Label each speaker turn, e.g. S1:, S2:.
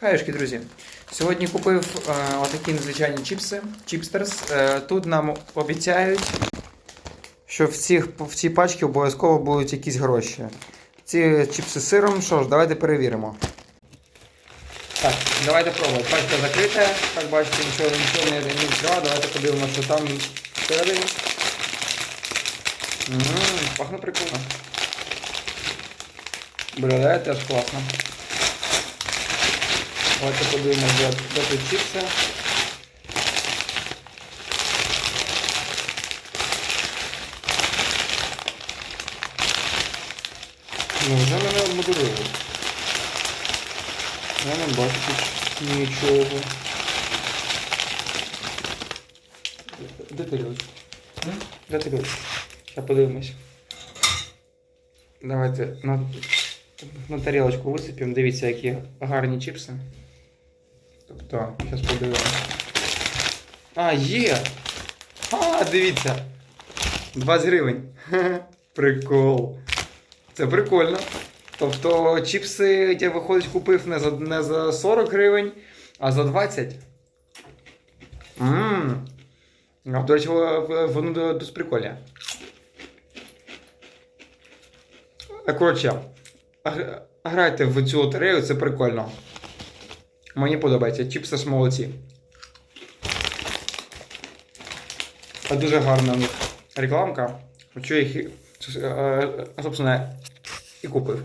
S1: Хайшки, друзі. Сьогодні купив е, отакі незвичайні чіпси. Чіпстерс. Е, тут нам обіцяють, що в, цих, в цій пачці обов'язково будуть якісь гроші. Ці чіпси з сиром, що ж, давайте перевіримо. Так, давайте пробувати. Пачка закрита, як бачите, нічого, нічого не, відкриває. Давайте подивимося, що там всередині. Ммм, пахне прикольно. Виглядає теж класно. Давайте подивимося, де, тут чіпси. Ну, вже мене обмодурили. Я не бачу тут нічого. Де тарілочка? Де тарілочка? Зараз подивимось. Давайте на, на тарілочку висипемо. Дивіться, які гарні чіпси. Тобто, зараз подивимось. А, є! А, дивіться! 20 гривень. Прикол. Це прикольно. Тобто чіпси я виходить купив не за, не за 40 гривень, а за 20. Ммм. А, до речі, воно досить прикольне. Коротше, гр- грайте в цю лотерею, це прикольно. Мені подобається. Чіпси ж молодці. А Дуже гарна у них рекламка. Що їх, е, е, собственно, і купив.